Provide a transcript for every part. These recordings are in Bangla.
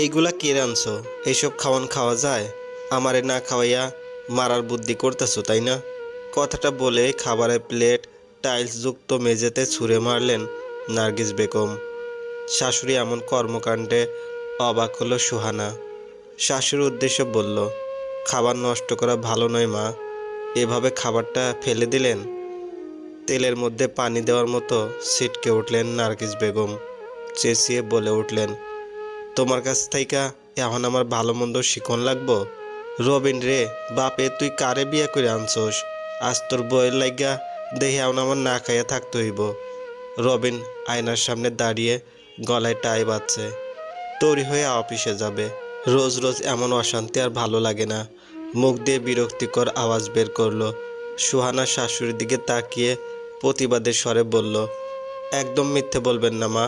এইগুলা কে রানছো এইসব খাওয়ান খাওয়া যায়? আমারে না খাওয়াইয়া মারার বুদ্ধি করতেছো, তাই না? কথাটা বলে খাবারের প্লেট টাইলসযুক্ত মেঝেতে ছুঁড়ে মারলেন নার্গিস বেগম। শাশুড়ি এমন কর্মকাণ্ডে অবাক হলো সুহানা। শাশুড়ির উদ্দেশ্যে বলল, খাবার নষ্ট করা ভালো নয় মা। এভাবে খাবারটা ফেলে দিলেন? তেলের মধ্যে পানি দেওয়ার মতো ছিটকে উঠলেন নার্গিস বেগম। চেঁচিয়ে বলে উঠলেন তোমার কাছ থেকে এখন আমার ভালো মন্দ শিখন লাগবো? রবিন রে, বাপে, তুই কারে বিয়ে করে আনছোস? আজ তোর বইয়ের লাইগা দেখে এখন আমার না খাইয়া থাকতে হইব। রবিন আয়নার সামনে দাঁড়িয়ে গলায় টাই বাজছে। তৈরি হয়ে অফিসে যাবে। রোজ রোজ এমন অশান্তি আর ভালো লাগে না। মুখ দিয়ে বিরক্তিকর আওয়াজ বের করল। সুহানা শাশুড়ির দিকে তাকিয়ে প্রতিবাদের স্বরে বলল, একদম মিথ্যে বলবেন না মা।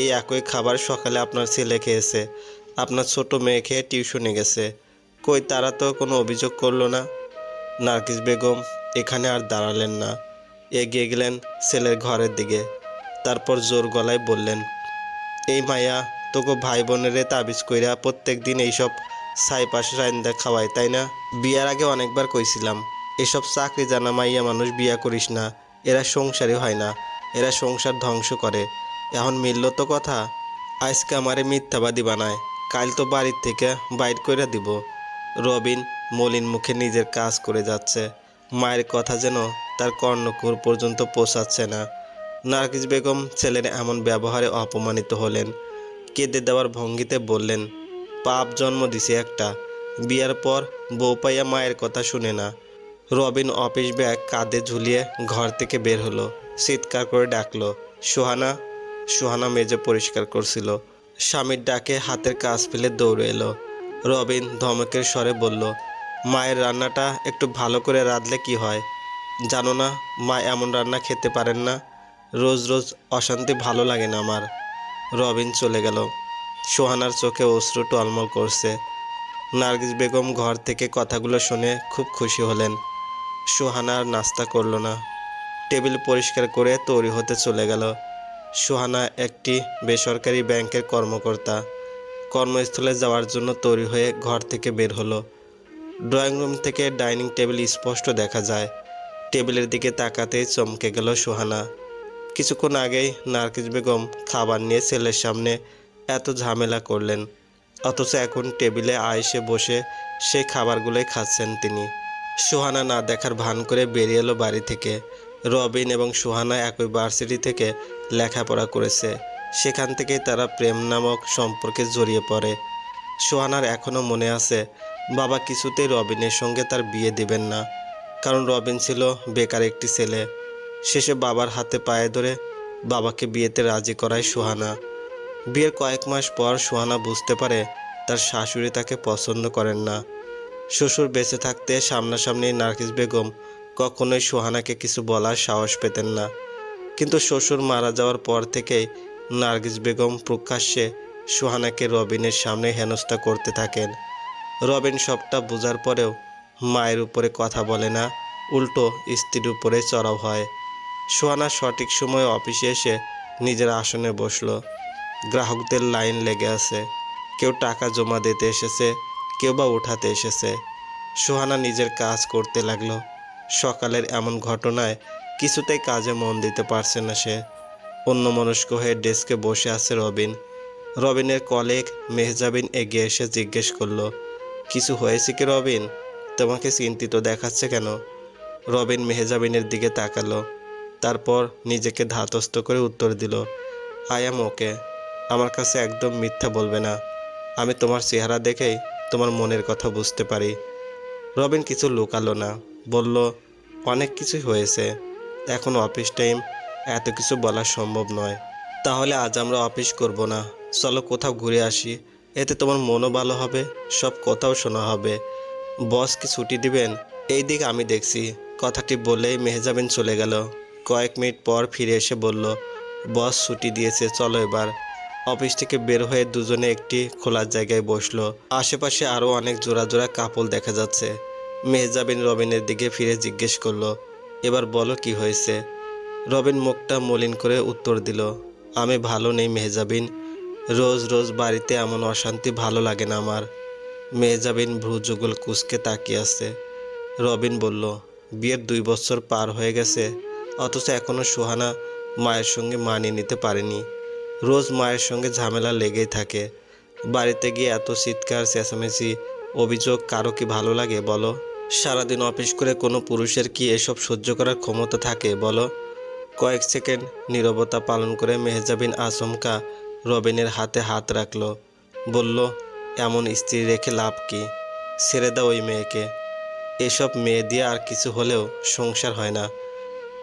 এই একই খাবার সকালে আপনার ছেলে খেয়েছে। আপনার ছোট মেয়ে খেয়ে টিউশনে গেছে। কই, তারা তো কোনো অভিযোগ করল না? নার্গিস বেগম, এখানে আর দাঁড়ালেন না। এগিয়ে গেলেন ছেলের ঘরের দিকে। তারপর জোর গলায় বললেন, এই মায়া তোকে ভাই বোনেরে তাবিজ কইরা প্রত্যেক দিন এইসব ছাই পাশে রাইন্দা খাওয়াই তাই না? বিয়ার আগে অনেকবার কইছিলাম, এসব চাকরি জানা মাইয়া মানুষ বিয়া করিস না। এরা সংসারই হয় না। এরা সংসার ধ্বংস করে। এখন মিলল তো কথা। আজকে আমারে মিথ্যাবাদী বানায়, কাল তো বাড়ির থেকে বাইর করে দিব। রবিন মলিন মুখে নিজের কাজ করে যাচ্ছে। মায়ের কথা যেন তার কর্ণকুর পর্যন্ত পোষাচ্ছে না। নার্গিস বেগম ছেলের এমন ব্যবহারে অপমানিত হলেন। কেঁদে দেওয়ার ভঙ্গিতে বললেন, পাপ জন্ম দিছে একটা। বিয়ার পর বউ পাইয়া মায়ের কথা শুনে না। রবিন অফিস ব্যাগ কাঁধে ঝুলিয়ে ঘর থেকে বের হলো। চিৎকার করে ডাকলো, সোহানা সোহানা মেজে পরিষ্কার করছিল। স্বামীর ডাকে হাতের কাজ ফেলে দৌড়ে এলো। রবিন ধমকের স্বরে বলল, মায়ের রান্নাটা একটু ভালো করে রাঁধলে কি হয়? জানো না, মা এমন রান্না খেতে পারেন না। রোজ রোজ অশান্তি ভালো লাগে না আমার। রবিন চলে গেল। সোহানার চোখে অশ্রু টলমল করছে। নার্গিস বেগম ঘর থেকে কথাগুলো শুনে খুব খুশি হলেন। সোহানা আর নাস্তা করল না। টেবিল পরিষ্কার করে তৈরি হতে চলে গেল। সোহানা একটি বেসরকারি ব্যাংকের কর্মকর্তা। কর্মস্থলে যাওয়ার জন্য তৈরি হয়ে ঘর থেকে বের হলো। ড্রয়িং রুম থেকে ডাইনিং টেবিল স্পষ্ট দেখা যায়। টেবিলের দিকে তাকাতেই চমকে গেল সুহানা। কিছুক্ষণ আগেই নার্গিস বেগম খাবার নিয়ে ছেলের সামনে এত ঝামেলা করলেন, অথচ এখন টেবিলে আয়েসে বসে সেই খাবারগুলোই খাচ্ছেন তিনি। সুহানা না দেখার ভান করে বেরিয়ে এলো বাড়ি থেকে। রবিন এবং সুহানা একই ভার্সিটি থেকে লেখাপড়া করেছে। সেখান থেকেই তারা প্রেম নামক সম্পর্কে জড়িয়ে পড়ে। সোহানার এখনও মনে আছে, বাবা কিছুতেই রবিনের সঙ্গে তার বিয়ে দিবেন না, কারণ রবিন ছিল বেকার একটি ছেলে। শেষে বাবার হাতে পায়ে ধরে বাবাকে বিয়েতে রাজি করায় সুহানা। বিয়ের কয়েক মাস পর সুহানা বুঝতে পারে তার শাশুড়ি তাকে পছন্দ করেন না। শ্বশুর বেঁচে থাকতে সামনাসামনি নার্গিস বেগম কখনোই সোহানাকে কিছু বলার সাহস পেতেন না। কিন্তু শ্বশুর মারা যাওয়ার পর থেকেই নার্গিস বেগম প্রকাশ্যে সোহানাকে রবিনের সামনে হেনস্থা করতে থাকেন। রবিন সবটা বোঝার পরেও মায়ের উপরে কথা বলে না, উল্টো স্ত্রীর উপরে চড়াও হয়। সোহানা সঠিক সময়ে অফিসে এসে নিজের আসনে বসল। গ্রাহকদের লাইন লেগে আছে। কেউ টাকা জমা দিতে এসেছে, কেউ বা উঠাতে এসেছে। সোহানা নিজের কাজ করতে লাগল। সকালের এমন ঘটনায় কিছুতেই কাজে মন দিতে পারছে না সে। অন্য মনস্ক হয়ে ডেস্কে বসে আছে রবিন। রবিনের কলেগ মেহজাবিন এগিয়ে এসে জিজ্ঞেস করল, কিছু হয়েছে কি রবিন? তোমাকে চিন্তিত দেখাচ্ছে কেন? রবিন মেহজাবিনের দিকে তাকালো, তারপর নিজেকে ধাতস্থ করে উত্তর দিল, আই এম ওকে। আমার কাছে একদম মিথ্যা বলবে না। আমি তোমার চেহারা দেখেই তোমার মনের কথা বুঝতে পারি। রবিন কিছু লুকালো না। বলল, অনেক কিছুই হয়েছে। এখন অফিস টাইম। এত কিছু বলা সম্ভব নয়। তাহলে আজ আমরা অফিস করব না। চলো কোথাও ঘুরে আসি। এতে তোমার মনও ভালো হবে, সব কথাও শোনা হবে। বস, কি ছুটি দিবেন? এই দিক আমি দেখছি। কথাটি বলেই মেহজাবিন চলে গেল। কয়েক মিনিট পর ফিরে এসে বলল, বস, ছুটি দিয়েছে, চলো এবার। অফিস থেকে বের হয়ে দুজনে একটি খোলার জায়গায় বসল। আশেপাশে আরও অনেক জোড়া জোড়া কাপড় দেখা যাচ্ছে। মেহজাবিন রবিনের দিকে ফিরে জিজ্ঞেস করল, এবার বলো কি হয়েছে? রবিন মুখটা মলিন করে উত্তর দিল, আমি ভালো নেই মেহজাবিন। রোজ রোজ বাড়িতে এমন অশান্তি ভালো লাগে না আমার। মেহজাবিন ভ্রুযুগল কুসকে তাকিয়ে আছে। রবিন বলল, বিয়ের দুই বছর পার হয়ে গেছে, অথচ এখনও সুহানা মায়ের সঙ্গে মানিয়ে নিতে পারেনি। রোজ মায়ের সঙ্গে ঝামেলা লেগেই থাকে। বাড়িতে গিয়ে এত চিৎকার, চেঁচামেচি, অভিযোগ কারও কি ভালো লাগে বলো? সারাদিন অফিস করে কোনো পুরুষের কি এসব সহ্য করার ক্ষমতা থাকে, বলো? কয়েক সেকেন্ড নীরবতা পালন করে মেহজাবিন আচমকা রবিনের হাতে হাত রাখল। বলল, এমন স্ত্রী রেখে লাভ কি? ছেড়ে দাও ওই মেয়েকে। এসব মেয়ে দিয়ে আর কিছু হলেও সংসার হয় না।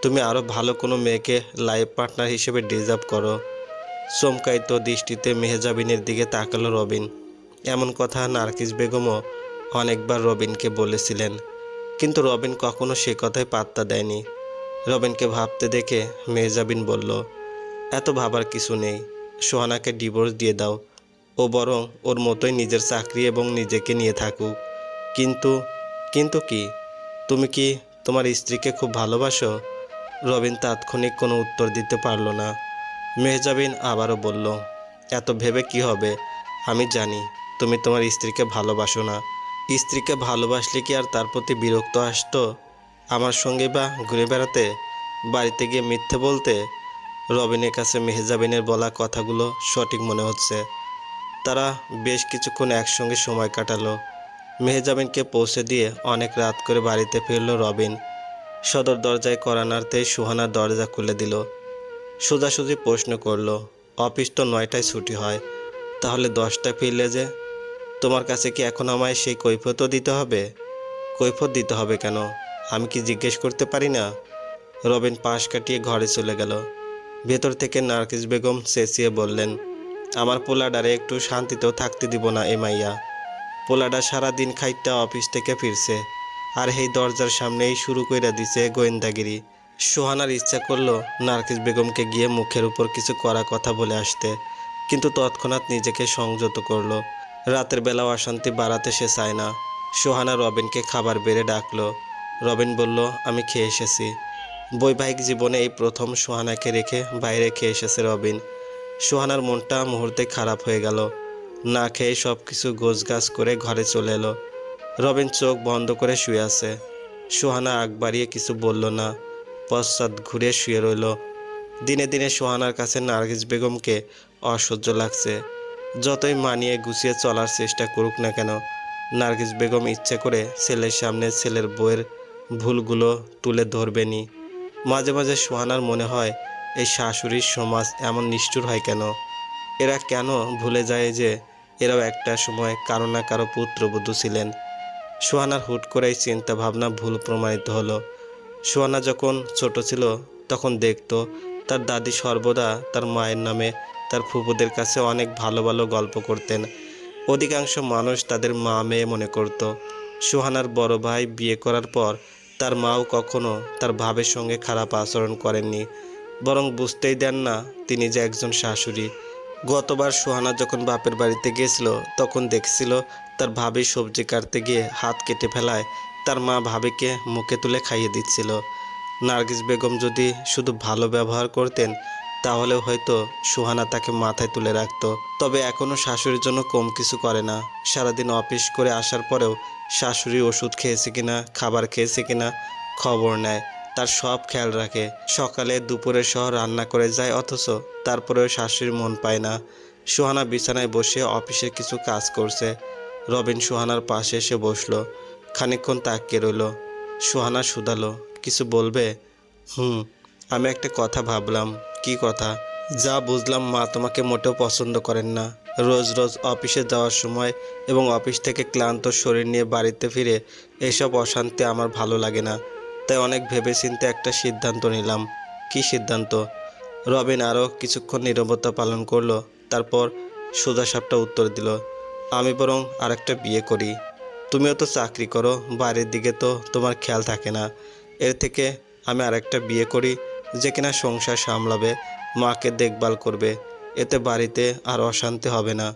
তুমি আরও ভালো কোনো মেয়েকে লাইফ পার্টনার হিসেবে ডিজার্ভ করো। চমকায়িত দৃষ্টিতে মেহজাবিনের দিকে তাকালো রবিন। এমন কথা নার্কিস বেগমও অনেকবার রবিনকে বলেছিলেন, কিন্তু রবিন কখনো সে কথায় পাত্তা দেয়নি। রবিনকে ভাবতে দেখে মেহজাবিন বলল, এত ভাবার কিছু নেই, সোহানাকে ডিভোর্স দিয়ে দাও। ও বরং ওর মতোই নিজের চাকরি এবং নিজেকে নিয়ে থাকুক। কিন্তু কিন্তু কি? তুমি কি তোমার স্ত্রীকে খুব ভালোবাসো? রবিন তাৎক্ষণিক কোনো উত্তর দিতে পারল না। মেহজাবিন আবারও বলল, এত ভেবে কি হবে? আমি জানি, তুমি তোমার স্ত্রীকে ভালোবাসো না। স্ত্রীকে ভালোবাসলে কি আর তার প্রতি বিরক্ত আসতো? আমার সঙ্গে বা ঘুরে বেড়াতে, বাড়িতে গিয়ে মিথ্যে বলতে, রবিনের কাছে মেহজাবিনের বলা কথাগুলো সঠিক মনে হচ্ছে। তারা বেশ কিছুক্ষণ একসঙ্গে সময় কাটালো। মেহজাবিনকে পৌঁছে দিয়ে অনেক রাত করে বাড়িতে ফিরল রবিন। সদর দরজায় করা নাড়তেই সুহানা দরজা খুলে দিল। সোজাসুজি প্রশ্ন করল, অফিস তো নয়টায় ছুটি হয়, তাহলে দশটায় ফিরলে যে তোমার কাছে কি এখন আমায় সেই কৈফতও দিতে হবে? কৈফত দিতে হবে কেন? আমি কি জিজ্ঞেস করতে পারি না? রবিন পাশ কাটিয়ে ঘরে চলে গেল। ভেতর থেকে নার্কিস বেগম চেঁচিয়ে বললেন, আমার পোলাডারে একটু শান্তিতেও থাকতে দিব না এ মাইয়া। পোলাডা সারা দিন খাইটা অফিস থেকে ফিরছে, আর এই দরজার সামনেই শুরু কইরা দিছে গোয়েন্দাগিরি। সোহানার ইচ্ছা করল নার্কিস বেগমকে গিয়ে মুখের উপর কিছু করা কথা বলে আসতে, কিন্তু তৎক্ষণাৎ নিজেকে সংযত করল। রাতের বেলা অশান্তি বাড়াতে সে চায় না। সোহানা রবিনকে খাবার বেড়ে ডাকলো। রবিন বলল, আমি খেয়ে এসেছি। বৈবাহিক জীবনে এই প্রথম সোহানাকে রেখে বাইরে খেয়ে এসেছে রবিন। সোহানার মনটা মুহূর্তে খারাপ হয়ে গেল। না খেয়ে সব কিছু গোছগাছ করে ঘরে চলে এলো। রবিন চোখ বন্ধ করে শুয়ে আছে। সোহানা আগ বাড়িয়ে কিছু বলল না। পশ্চাৎ ঘুরে শুয়ে রইল। দিনে দিনে সোহানার কাছে নার্গিস বেগমকে অসহ্য লাগছে। যতই মানিয়ে গুছিয়ে চলার চেষ্টা করুক না কেন, নার্গিস বেগম ইচ্ছে করে ছেলের সামনে ছেলের বউয়ের ভুলগুলো তুলে ধরবেনি মাঝে মাঝে সোহানার মনে হয়, এই শাশুড়ির সমাজ এমন নিষ্ঠুর হয় কেন? এরা কেন ভুলে যায় যে এরাও একটা সময় কারও না কারও পুত্রবধূ ছিলেন? সোহানার হুট করেই চিন্তা ভাবনা ভুল প্রমাণিত হলো। সোহানা যখন ছোট ছিল, তখন দেখতো তার দাদি সর্বদা তার মায়ের নামে তার ফুপুদের কাছে অনেক ভালো ভালো গল্প করতেন। অধিকাংশ মানুষ তাদের মা মেয়ে মনে করত। সুহানার বড় ভাই বিয়ে করার পর তার মাও কখনো তার ভাবের সঙ্গে খারাপ আচরণ করেননি। বরং বুঝতেই দেন না, তিনি যে একজন শাশুড়ি। গতবার সুহানা যখন বাপের বাড়িতে গিয়েছিল তখন দেখছিল তার ভাবি সবজি কাটতে গিয়ে হাত কেটে ফেলায়, তার মা ভাবিকে মুখে তুলে খাইয়ে দিচ্ছিল। নার্গিস বেগম যদি শুধু ভালো ব্যবহার করতেন তাহলে হয়তো সুহানা তাকে মাথায় তুলে রাখত। তবে এখনও শাশুড়ির জন্য কম কিছু করে না। সারাদিন অফিস করে আসার পরেও শাশুড়ি ওষুধ খেয়েছে কিনা, খাবার খেয়েছে কিনা খবর নেয়। তার সব খেয়াল রাখে। সকালে দুপুরে সহ রান্না করে যায় অথচ তারপরেও শাশুড়ির মন পায় না। সুহানা বিছানায় বসে অফিসে কিছু কাজ করছে। রবিন সুহানার পাশে এসে বসল। খানিকক্ষণ তাকিয়ে রইল। সুহানা শুধালো। কিছু বলবে? হুম, আমি একটা কথা ভাবলাম। কি কথা? যা বুঝলাম মা তোমাকে মোটেও পছন্দ করেন না। রোজ রোজ অফিসে যাওয়ার সময় এবং অফিস থেকে ক্লান্ত শরীর নিয়ে বাড়িতে ফিরে এসব অশান্তি আমার ভালো লাগে না। তাই অনেক ভেবেচিন্তে একটা সিদ্ধান্ত নিলাম। কি সিদ্ধান্ত? রবিন আরও কিছুক্ষণ নিরবতা পালন করল, তারপর সোজাসাপটা উত্তর দিল, আমি বরং আরেকটা বিয়ে করি। তুমিও তো চাকরি করো, বাইরের দিকে তো তোমার খেয়াল থাকে না। এর থেকে আমি আরেকটা বিয়ে করি যে কিনা সংসার সামলাবে, মাকে দেখভাল করবে, এতে বাড়িতে আর অশান্তি হবে না।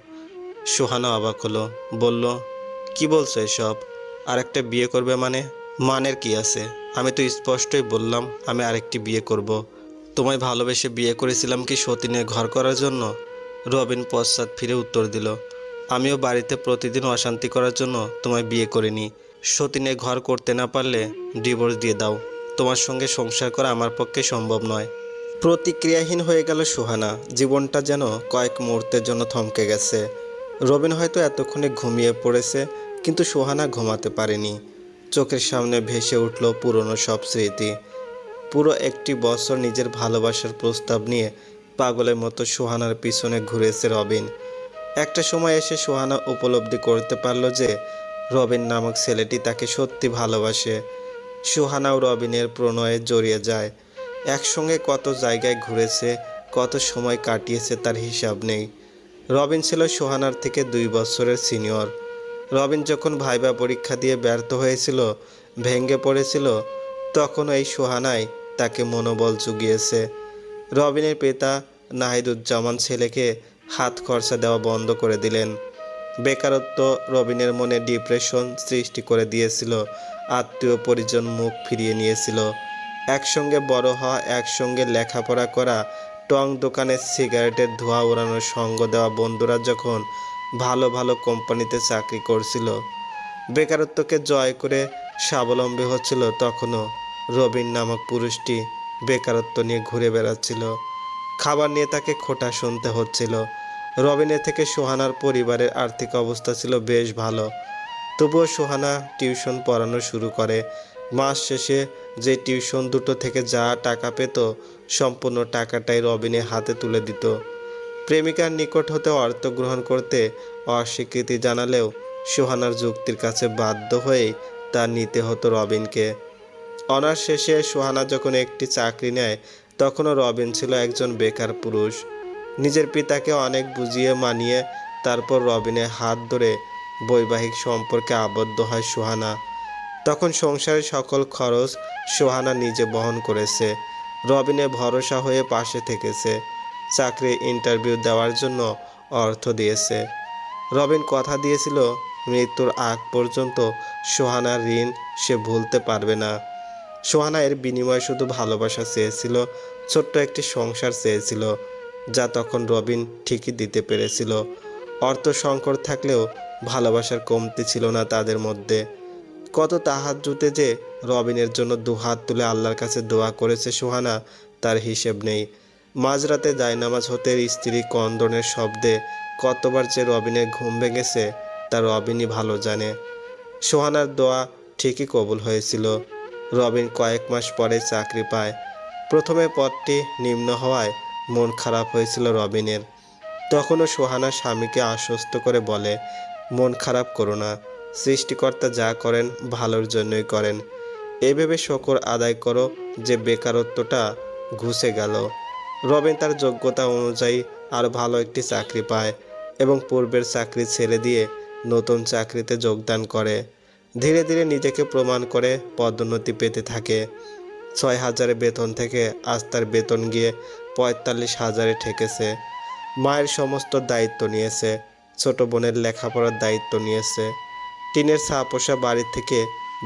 সোহানা অবাক হলো, বলল, কি বলছো এসব? আরেকটা বিয়ে করবে মানে? মানের কি আছে? আমি তো স্পষ্টই বললাম, আমি আরেকটি বিয়ে করব। তোমায় ভালোবেসে বিয়ে করেছিলাম কি সতীনের ঘর করার জন্য? রবিন পশ্চাৎ ফিরে উত্তর দিল, আমিও বাড়িতে প্রতিদিন অশান্তি করার জন্য তোমায় বিয়ে করিনি। সতীনে ঘর করতে না পারলে ডিভোর্স দিয়ে দাও। তোমার সঙ্গে সংসার করা আমার পক্ষে সম্ভব নয়। প্রতিক্রিয়াহীন হয়ে গেল সুহানা। জীবনটা যেন কয়েক মুহূর্তের জন্য থমকে গেছে। রবিন হয়তো এতক্ষণে ঘুমিয়ে পড়েছে, কিন্তু সুহানা ঘুমাতে পারেনি। চোখের সামনে ভেসে উঠল পুরনো সব স্মৃতি। পুরো একটি বছর নিজের ভালোবাসার প্রস্তাব নিয়ে পাগলের মতো সুহানার পিছনে ঘুরেছে রবিন। একটা সময় এসে সুহানা উপলব্ধি করতে পারল যে রবিন নামক ছেলেটি তাকে সত্যি ভালোবাসে। সুহানাও রবিনের প্রণয়ে জড়িয়ে যায়। একসঙ্গে কত জায়গায় ঘুরেছে, কত সময় কাটিয়েছে তার হিসাব নেই। রবিন ছিল সুহানার থেকে দুই বছরের সিনিয়র। রবিন যখন ভাইবা পরীক্ষা দিয়ে ব্যর্থ হয়েছিল, ভেঙে পড়েছিল, তখন এই সুহানাই তাকে মনোবল জুগিয়েছে। রবিনের পিতা নাহিদুজ্জামান ছেলেকে হাত খরচা দেওয়া বন্ধ করে দিলেন। বেকারত্ব রবিনের মনে ডিপ্রেশন সৃষ্টি করে দিয়েছিল। আত্মীয় পরিজন মুখ ফিরিয়ে নিয়েছিল। একসঙ্গে বড় হওয়া, একসঙ্গে লেখাপড়া করা, টং দোকানে সিগারেটের ধোঁয়া ওড়ানোর সঙ্গ দেওয়া বন্ধুরা যখন ভালো ভালো কোম্পানিতে চাকরি করছিল, বেকারত্বকে জয় করে স্বাবলম্বী হচ্ছিল, তখনও রবিন নামক পুরুষটি বেকারত্ব নিয়ে ঘুরে বেড়াচ্ছিল। খাবার নিয়ে তাকে খোটা শুনতে হচ্ছিল। রবিনের থেকে সোহানার পরিবারের আর্থিক অবস্থা ছিল বেশ ভালো। তবুও সোহানা টিউশন পড়ানো শুরু করে। মাস শেষে যে টিউশন দুটো থেকে যা টাকা পেত, সম্পূর্ণ টাকাটাই রবিনের হাতে তুলে দিত। প্রেমিকার নিকট হতে অর্থ গ্রহণ করতে অস্বীকৃতি জানালেও সোহানার যুক্তির কাছে বাধ্য হয়ে তা নিতে হতো রবিনকে। অনার্স শেষে সোহানা যখন একটি চাকরি নেয়, তখনও রবিন ছিল একজন বেকার পুরুষ। নিজের পিতাকে অনেক বুঝিয়ে মানিয়ে তারপর রবিনের হাত ধরে বৈবাহিক সম্পর্কে আবদ্ধ হয় সুহানা। তখন সংসারের সকল খরচ সোহানা নিজে বহন করেছে। রবিনে ভরসা হয়ে পাশে থেকেছে। চাকরি ইন্টারভিউ দেওয়ার জন্য অর্থ দিয়েছে। রবিন কথা দিয়েছিল, মৃত্যুর আগ পর্যন্ত সোহানার ঋণ সে ভুলতে পারবে না। সোহানা এর বিনিময়ে শুধু ভালোবাসা চেয়েছিল, ছোট্ট একটি সংসার চেয়েছিল, যা তখন রবিন ঠিকই দিতে পেরেছিল। অর্থ সংকট থাকলেও ভালোবাসার কমতি ছিল না তাদের মধ্যে। কত তাহার জুতে যে রবিনের জন্য দুহাত তুলে আল্লাহর কাছে দোয়া করেছে সুহানা, তার হিসেব নেই। মাঝরাতে জায়নামাজ হতে স্ত্রী কন্দনের শব্দে কতবার যে রবিনের ঘুম ভেঙেছে, তা রবিনই ভালো জানে। সোহানার দোয়া ঠিকই কবুল হয়েছিল। রবিন কয়েক মাস পরে চাকরি পায়। প্রথমে পদটি নিম্ন হওয়ায় মন খারাপ হয়েছিল রবিনের। তখনও সোহানা স্বামীকে আশ্বস্ত করে বলে মন খারাপ করো না। সৃষ্টিকর্তা যা করেন, ভালোর জন্যই করেন। এভাবে শকর আদায় করো যে বেকারত্বটা ঘুষে গেল। রবিন তার যোগ্যতা অনুযায়ী আরও ভালো একটি চাকরি পায় এবং পূর্বের চাকরি ছেড়ে দিয়ে নতুন চাকরিতে যোগদান করে। ধীরে ধীরে নিজেকে প্রমাণ করে পদোন্নতি পেতে থাকে। ছয় হাজারের বেতন থেকে আজ তার বেতন গিয়ে পঁয়তাল্লিশ হাজারে ঠেকেছে। মায়ের সমস্ত দায়িত্ব নিয়েছে। ছোট বোনের লেখাপড়ার দায়িত্ব নিয়েছে। টিনের ছাপোষা বাড়ি থেকে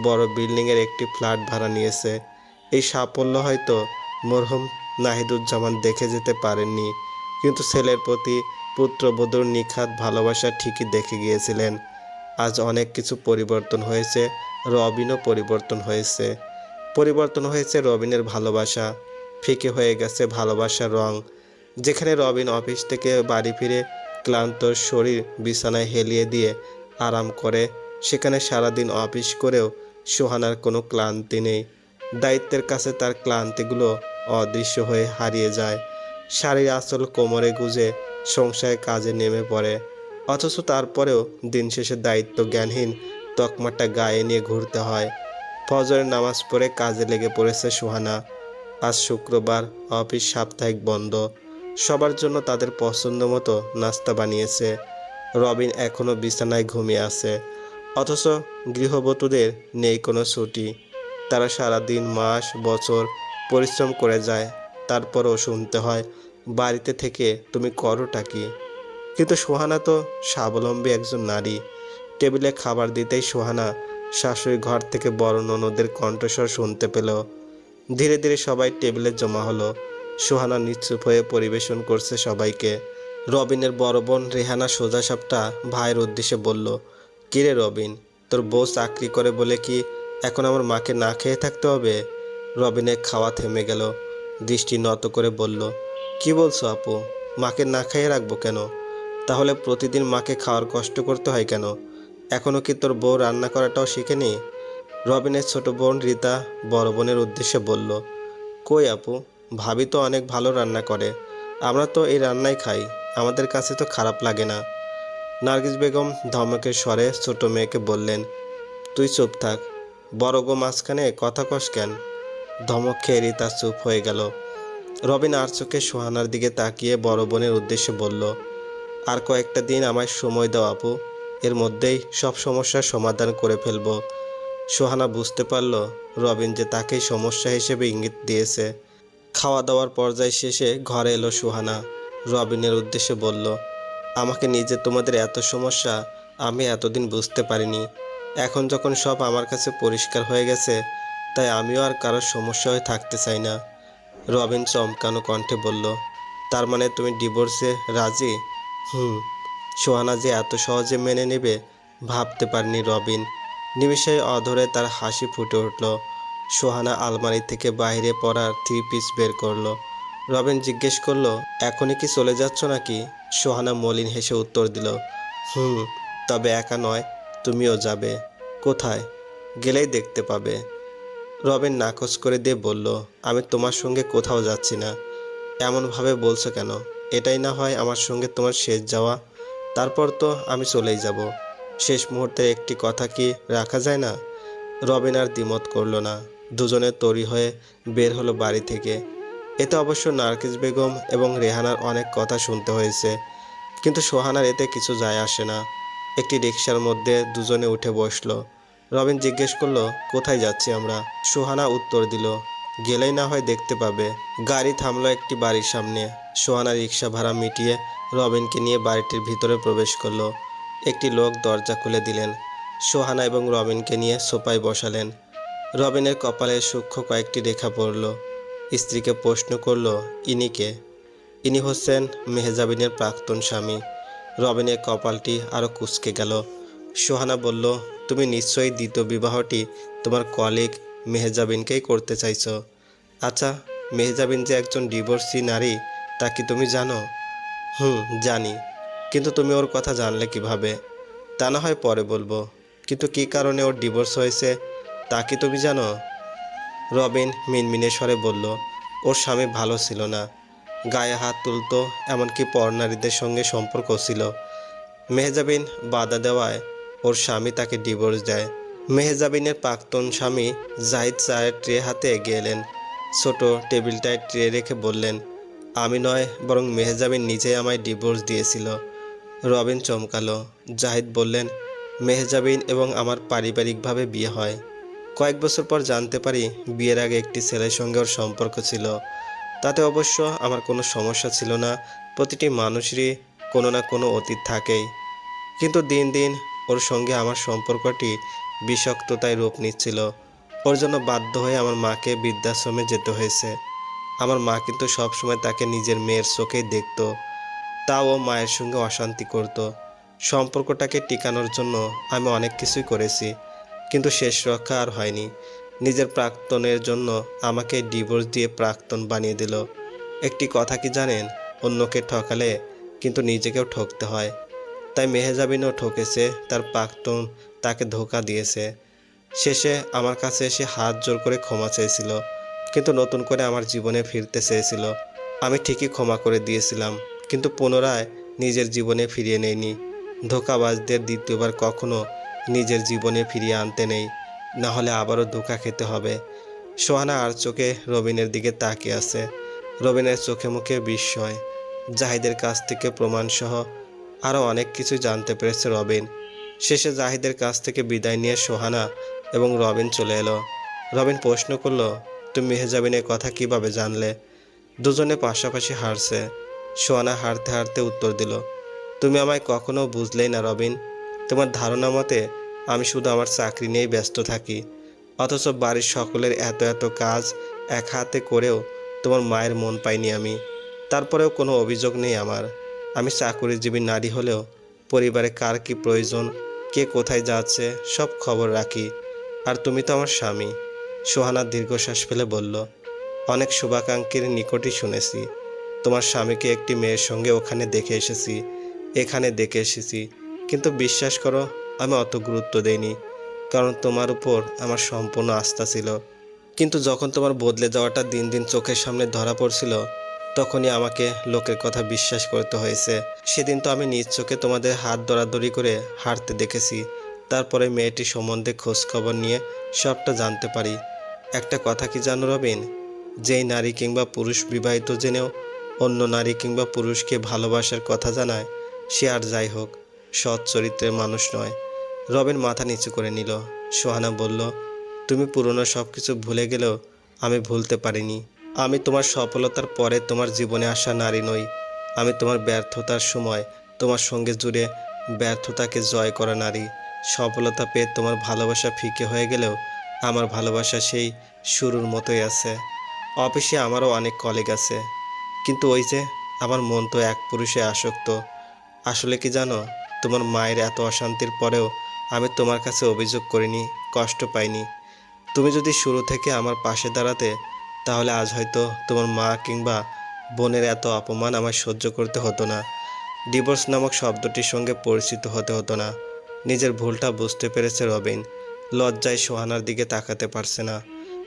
বড় বিল্ডিংয়ের একটি ফ্ল্যাট ভাড়া নিয়েছে। এই সাফল্য হয়তো মরহুম নাহিদুজ্জামান দেখে যেতে পারেননি, কিন্তু ছেলের প্রতি পুত্রবধূর নিখাত ভালোবাসা ঠিকই দেখে গিয়েছিলেন। আজ অনেক কিছু পরিবর্তন হয়েছে, রবিনও পরিবর্তন হয়েছে। পরিবর্তন হয়েছে রবিনের ভালোবাসা। ফিকে হয়ে গেছে ভালোবাসার রং। যেখানে রবিন অফিস থেকে বাড়ি ফিরে ক্লান্ত শরীর বিছানায় হেলিয়ে দিয়ে আরাম করে। সেখানে সারাদিন অফিস করেও সোহানার কোনো ক্লান্তি নেই। দায়িত্বের কাছে তার ক্লান্তিগুলো অদৃশ্য হয়ে হারিয়ে যায়। শাড়ির আসল কোমরে গুজে সংসারে কাজে নেমে পড়ে। অথচ তারপরেও দিন শেষে দায়িত্ব জ্ঞানহীন তকমাটা গায়ে নিয়ে ঘুরতে হয়। ফজরের নামাজ পড়ে কাজে লেগে পড়েছে সুহানা। আজ শুক্রবার, অফিস সাপ্তাহিক বন্ধ। সবার জন্য তাদের পছন্দ মতো নাস্তা বানিয়েছে। রবিন এখনও বিছানায় ঘুমিয়ে আছে। অথচ গৃহবধূদের নেই কোনো ছুটি। তারা সারাদিন, মাস, বছর পরিশ্রম করে যায়। তারপরও শুনতে হয়, বাড়িতে থেকে তুমি করোটা কি? কিন্তু সোহানা তো স্বাবলম্বী একজন নারী। টেবিলে খাবার দিতেই সোহানা শাশুড়ি ঘর থেকে বড় ননদের কণ্ঠস্বর শুনতে পেল। ধীরে ধীরে সবাই টেবিলে জমা হলো। সোহানা নিশ্চুপ হয়ে পরিবেশন করছে সবাইকে। রবিনের বড় বোন রেহানা সোজা সাপটা ভাইয়ের উদ্দেশ্যে বলল, কিরে রবিন, তোর বউ চাকরি করে বলে কি এখন আমার মাকে না খেয়ে থাকতে হবে? রবিনের খাওয়া থেমে গেল। দৃষ্টি নত করে বলল, কি বলছো আপু, মাকে না খাইয়ে রাখব কেন? তাহলে প্রতিদিন মাকে খাওয়ার কষ্ট করতে হয় কেন? এখনও কি তোর বউ রান্না করাটাও শিখেনি? রবিনের ছোট বোন রীতা বড় বোনের উদ্দেশ্যে বলল, কই আপু ভাবি তো অনেক ভালো রান্না করে। আমরা তো এই রান্নাই খাই, আমাদের কাছে তো খারাপ লাগে না। নার্গিস বেগম ধমকের স্বরে ছোট মেয়েকে বললেন, তুই চুপ থাক, বড় গো মাঝখানে কথা কস কেন? ধমক খেয়ে রীতা চুপ হয়ে গেল। রবিন আর চোখে সোহানার দিকে তাকিয়ে বড় বোনের উদ্দেশ্যে বলল, আর কয়েকটা দিন আমায় সময় দাও আপু, এর মধ্যেই সব সমস্যার সমাধান করে ফেলব। সোহানা বুঝতে পারল রবিন যে তাকেই সমস্যা হিসেবে ইঙ্গিত দিয়েছে। খাওয়া দাওয়ার পর্যায় শেষে ঘরে এলো সুহানা। রবিনের উদ্দেশ্যে বলল, আমাকে নিজে তোমাদের এত সমস্যা, আমি এতদিন বুঝতে পারিনি। এখন যখন সব আমার কাছে পরিষ্কার হয়ে গেছে, তাই আমিও আর কারোর সমস্যা হয়ে থাকতে চাই না। রবিন চমকানো কণ্ঠে বলল, তার মানে তুমি ডিভোর্সে রাজি? হুম, সোহানা যে এত সহজে মেনে নেবে, ভাবতে পারেনি রবিন। নিমিষেই অধরে তার হাসি ফুটে উঠল। সোহানা আলমারি থেকে বাইরে পড়ার থ্রি পিস বের করল। রবিন জিজ্ঞেস করল, এখনই কি চলে যাচ্ছ নাকি? সোহানা মলিন হেসে উত্তর দিল, হুম, তবে একা নয়, তুমিও যাবে। কোথায়? গেলেই দেখতে পাবে। রবিন নাকচ করে দিয়ে বলল, আমি তোমার সঙ্গে কোথাও যাচ্ছি না। এমনভাবে বলছো কেন? এটাই না হয় আমার সঙ্গে তোমার শেষ যাওয়া? তারপর তো আমি চলেই যাব। শেষ মুহূর্তে একটি কথা কি রাখা যায় না? রবিন আর দ্বিমত করল না। দুজনে তৈরি হয়ে বের হলো বাড়ি থেকে। এতে অবশ্য নার্গিস বেগম এবং রেহানার অনেক কথা শুনতে হয়েছে, কিন্তু সোহানার এতে কিছু যায় আসে না। একটি রিক্সার মধ্যে দুজনে উঠে বসল। রবিন জিজ্ঞেস করল, কোথায় যাচ্ছি আমরা? সোহানা উত্তর দিল, গেলেই না হয় দেখতে পাবে। গাড়ি থামলো একটি বাড়ির সামনে। সোহানা রিক্সা ভাড়া মিটিয়ে রবিনকে নিয়ে বাড়িটির ভিতরে প্রবেশ করল। একটি লোক দরজা খুলে দিলেন। সোহানা এবং রবিনকে নিয়ে সোফায় বসালেন। রবিনের কপালে সূক্ষ্ম কয়েকটি রেখা পড়ল। স্ত্রীকে প্রশ্ন করল ইনিকে ইনি হচ্ছেন মেহজাবিনের প্রাক্তন স্বামী। রবিনের কপালটি আরও কুঁচকে গেল। সোহানা বলল, তুমি নিশ্চয়ই দ্বিতীয় বিবাহটি তোমার কলিগ মেহজাবিনকেই করতে চাইছো। আচ্ছা মেহজাবিন যে একজন ডিভোর্সি নারী, তা কি তুমি জানো? হুম, জানি। কিন্তু তুমি ওর কথা জানলে কীভাবে? তা না হয় পরে বলব। কিন্তু কী কারণে ওর ডিভোর্স হয়েছে? তা কি তুমি জানো? রবিন মিনমিনে স্বরে বলল, ওর স্বামী ভালো ছিল না। গায়ে হাত তুলতো, এমনকি পরনারীদের সঙ্গে সম্পর্ক ছিল। মেহজাবিন বাধা দেওয়ায় ওর স্বামী তাকে ডিভোর্স দেয়। মেহজাবিনের প্রাক্তন স্বামী জাহিদ চায়ের ট্রে হাতে এগিয়ে এলেন। ছোট টেবিলটায় ট্রে রেখে বললেন, আমি নয়, বরং মেহজাবিন নিজেই আমায় ডিভোর্স দিয়েছিল। রবিন চমকালো। জাহিদ বললেন, মেহজাবিন এবং আমার পারিবারিকভাবে বিয়ে হয়। কয়েক বছর পর জানতে পারি বিয়ের আগে একটি ছেলের সঙ্গে ওর সম্পর্ক ছিল। তাতে অবশ্য আমার কোনো সমস্যা ছিল না। প্রতিটি মানুষেরই কোনো না কোনো অতীত থাকেই। কিন্তু দিন দিন ওর সঙ্গে আমার সম্পর্কটি বিষাক্ততায় রূপ নিচ্ছিল। ওর জন্য বাধ্য হয়ে আমার মাকে বৃদ্ধাশ্রমে যেতে হয়েছে। আমার মা কিন্তু সবসময় তাকে নিজের মেয়ের চোখেই দেখত। তাও মায়ের সঙ্গে অশান্তি করত। সম্পর্কটাকে টিকানোর জন্য আমি অনেক কিছুই করেছি। কিন্তু শেষ রক্ষা আর হয়নি। নিজের প্রাক্তনের জন্য আমাকে ডিভোর্স দিয়ে প্রাক্তন বানিয়ে দিল। একটি কথা কি জানেন? অন্যকে ঠকালে কিন্তু নিজেকেও ঠকতে হয়। তাই মেহেজাবিনও ঠকেছে, তার প্রাক্তন তাকে ধোকা দিয়েছে। শেষে আমার কাছে এসে হাত জোর করে ক্ষমা চেয়েছিল, কিন্তু নতুন করে আমার জীবনে ফিরতে চেয়েছিল। আমি ঠিকই ক্ষমা করে দিয়েছিলাম, কিন্তু পুনরায় নিজের জীবনে ফিরিয়ে নেয়নি ধোকাবাজদের দ্বিতীয়বার কখনো নিজের জীবনে ফিরিয়ে আনতে নেই, না হলে আবারও ধোকা খেতে হবে। সোহানা আর চোখে রবিনের দিকে তাকিয়ে আছে। রবিনের চোখে মুখে বিস্ময়। জাহিদের কাছ থেকে প্রমাণসহ আরও অনেক কিছু জানতে পেরেছে রবিন। শেষে জাহিদের কাছ থেকে বিদায় নিয়ে সোহানা এবং রবিন চলে এলো। রবিন প্রশ্ন করল, তুমি মেহেজাবিনের কথা কীভাবে জানলে? দুজনে পাশাপাশি হারছে। সোহানা হারতে হারতে উত্তর দিল, তুমি আমায় কখনো বুঝলেই না রবিন। তোমার ধারণা মতে আমি শুধু আমার চাকরি নিয়েই ব্যস্ত থাকি, অথচ বাড়ির সকলের এত এত কাজ এক হাতে করেও তোমার মায়ের মন পাইনি আমি। তারপরেও কোনো অভিযোগ নেই আমার। আমি চাকুরিজীবী নারী হলেও পরিবারে কার কি প্রয়োজন, কে কোথায় যাচ্ছে, সব খবর রাখি। আর তুমি তো আমার স্বামী, সোহানা দীর্ঘশ্বাস ফেলে বলল, অনেক শুভাকাঙ্ক্ষীর নিকটই শুনেছি। তোমার স্বামীকে একটি মেয়ের সঙ্গে ওখানে দেখে এসেছি, এখানে দেখে এসেছি। কিন্তু বিশ্বাস করো, আমি অত গুরুত্ব দেইনি, কারণ তোমার উপর আমার সম্পূর্ণ আস্থা ছিল। কিন্তু যখন তোমার বদলে যাওয়াটা দিন দিন চোখের সামনে ধরা পড়ছিল, তখনই আমাকে লোকের কথা বিশ্বাস করতে হয়েছে। সেদিন তো আমি নিজ চোখে তোমাদের হাত দরাদরি করে হাঁটতে দেখেছি। তারপরে মেয়েটি সম্বন্ধে খোঁজখবর নিয়ে সবটা জানতে পারি। একটা কথা কি জানো রবিন? যেই নারী কিংবা পুরুষ বিবাহিত জেনেও অন্য নারী কিংবা পুরুষকে ভালোবাসার কথা জানায়, সে আর যাই হোক। সৎ চরিত্রের মানুষ নয়। রবিন মাথা নিচু করে নিল। সোহানা বলল, তুমি পুরনো সব কিছু ভুলে গেলেও আমি ভুলতে পারিনি। আমি তোমার সফলতার পরে তোমার জীবনে আসা নারী নই। আমি তোমার ব্যর্থতার সময় তোমার সঙ্গে জুড়ে ব্যর্থতাকে জয় করা নারী। সফলতা পেয়ে তোমার ভালোবাসা ফিকে হয়ে গেলেও আমার ভালোবাসা সেই শুরুর মতোই আছে। অফিসে আমারও অনেক কলিগ আছে। কিন্তু ওই যে, আমার মন তো এক পুরুষে আসক্ত। আসলে কি জানো? তোমার মায়ের এত অশান্তির পরেও আমি তোমার কাছে অভিযোগ করিনি, কষ্ট পাইনি। তুমি যদি শুরু থেকে আমার পাশে দাঁড়াতে, তাহলে আজ হয়তো তোমার মা কিংবা বোনের এত অপমান আমায় সহ্য করতে হতো না। ডিভোর্স নামক শব্দটির সঙ্গে পরিচিত হতে হতো না। নিজের ভুলটা বুঝতে পেরেছে রবিন। লজ্জায় সোহানার দিকে তাকাতে পারছে না।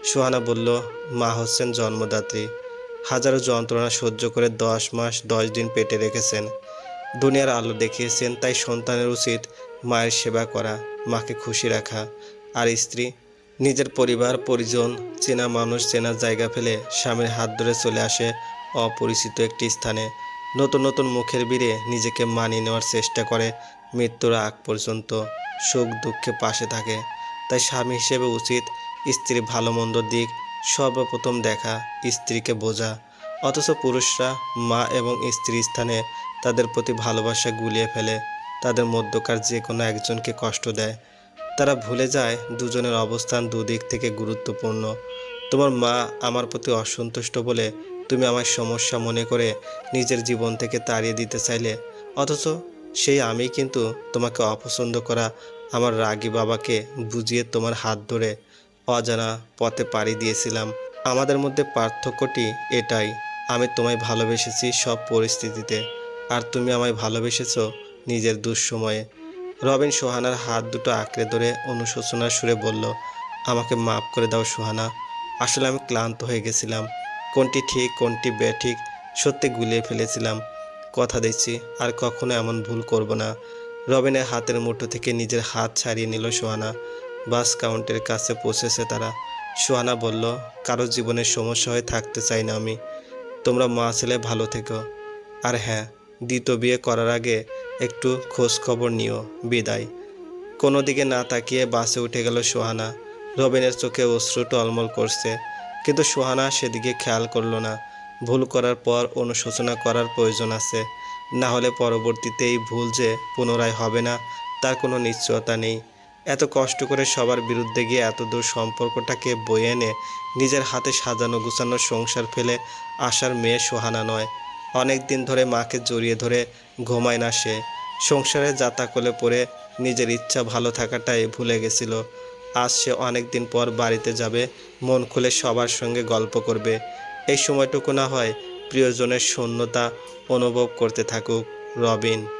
সোহানা বলল, মা হচ্ছেন জন্মদাত্রী। হাজারো যন্ত্রণা সহ্য করে দশ মাস, দশ দিন পেটে রেখেছেন। দুনিয়ার আলো দেখিয়েছেন, তাই সন্তানের উচিত মায়ের সেবা করা, মাকে খুশি রাখা। আর স্ত্রী, নিজের পরিবার, পরিজন, চেনা মানুষ, চেনা জায়গা ফেলে স্বামীর হাত ধরে চলে আসে অপরিচিত একটি স্থানে। নতুন নতুন মুখের বীরে নিজেকে মানিয়ে নেওয়ার চেষ্টা করে মৃত্যুর আগ পর্যন্ত, সুখ দুঃখে পাশে থাকে। তাই স্বামী হিসেবে উচিত স্ত্রীর ভালো মন্দ দিক সর্বপ্রথম দেখা, স্ত্রীকে বোঝা। অথচ পুরুষরা মা এবং স্ত্রী স্থানে তাদের প্রতি ভালোবাসা গুলিয়ে ফেলে, তাদের মধ্যকার যে কোনো একজনকে কষ্ট দেয়। তারা ভুলে যায় দুজনের অবস্থান দুদিক থেকে গুরুত্বপূর্ণ। তোমার মা আমার প্রতি অসন্তুষ্ট বলে তুমি আমার সমস্যা মনে করে নিজের জীবন থেকে তাড়িয়ে দিতে চাইলে, অথচ সেই আমি কিন্তু তোমাকে অপছন্দ করা আমার রাগী বাবাকে বুঝিয়ে তোমার হাত ধরে অজানা পথে পাড়ি দিয়েছিলাম। আমাদের মধ্যে পার্থক্যটি এটাই, আমি তোমায় ভালোবেসেছি সব পরিস্থিতিতে। আর তুমি আমায় ভালোবেসেছো নিজের দুঃসময়ে। রবিন সোহানার হাত দুটো আঁকড়ে ধরে অনুশোচনার সুরে বলল, আমাকে মাফ করে দাও সোহানা। আসলে আমি ক্লান্ত হয়ে গেছিলাম। কোনটি ঠিক, কোনটি বেঠিক, সত্যি গুলিয়ে ফেলেছিলাম। কথা দিচ্ছি, আর কখনো এমন ভুল করব না। রবিনের হাতের মুঠো থেকে নিজের হাত ছাড়িয়ে নিল সোহানা। বাস কাউন্টের কাছে পৌঁছেছে তারা। সোহানা বলল, কারও জীবনের সমস্যা হয়ে থাকতে চাই না আমি। তোমরা মা ছেলে ভালো থেকো। আর হ্যাঁ দ্বিতীয় বিয়ে করার আগে একটু খোঁজ খবর নিও, বিদায়। কোনো দিকে না তাকিয়ে বাসে উঠে গেল সোহানা। রবিনের চোখে অশ্রু টলমল করছে, কিন্তু সোহানা সেদিকে খেয়াল করল না। ভুল করার পর অনুশোচনা করার প্রয়োজন আছে। না হলে পরবর্তীতে এই ভুল যে পুনরায় হবে না, তার কোনো নিশ্চয়তা নেই। এত কষ্ট করে সবার বিরুদ্ধে গিয়ে এত দূর সম্পর্কটাকে বয়ে এনে নিজের হাতে সাজানো গুছানো সংসার ফেলে আসার মেয়ে সোহানা নয়। অনেক দিন ধরে মাকে জড়িয়ে ধরে ঘুমায় না সে। সংসারে যাতা যাতাকলে পড়ে নিজের ইচ্ছা ভালো থাকাটাই ভুলে গেছিল। আজ সে অনেক দিন পর বাড়িতে যাবে, মন খুলে সবার সঙ্গে গল্প করবে। এই সময়টুকু না হয় প্রিয়জনের শূন্যতা অনুভব করতে থাকুক রবিন।